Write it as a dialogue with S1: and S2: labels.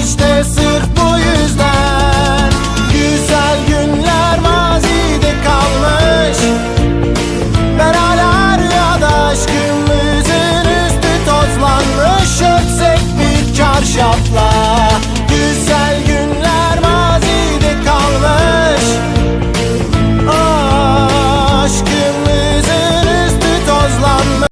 S1: İşte